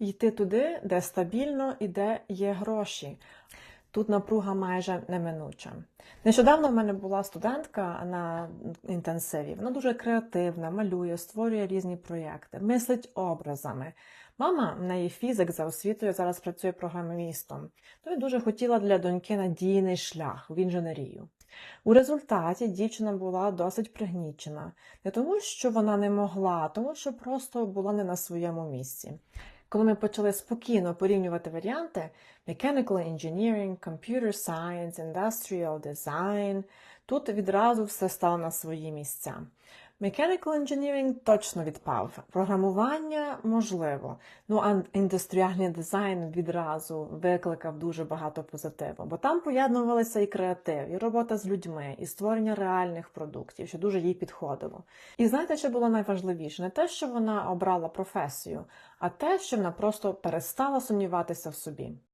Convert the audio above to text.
йти туди, де стабільно і де є гроші. Тут напруга майже неминуча. Нещодавно в мене була студентка на інтенсиві. Вона дуже креативна, малює, створює різні проєкти, мислить образами. Мама в неї фізик за освітою, зараз працює програмістом. То я дуже хотіла для доньки надійний шлях в інженерію. У результаті дівчина була досить пригнічена. Не тому, що вона не могла, а тому що просто була не на своєму місці. Коли ми почали спокійно порівнювати варіанти Mechanical Engineering, Computer Science, Industrial Design, тут відразу все стало на свої місця. Mechanical Engineering точно відпав. Програмування можливо. Ну а індустріальний дизайн відразу викликав дуже багато позитиву, бо там поєднувалися і креатив, і робота з людьми, і створення реальних продуктів, що дуже їй підходило. І знаєте, що було найважливіше? Не те, що вона обрала професію, а те, що вона просто перестала сумніватися в собі.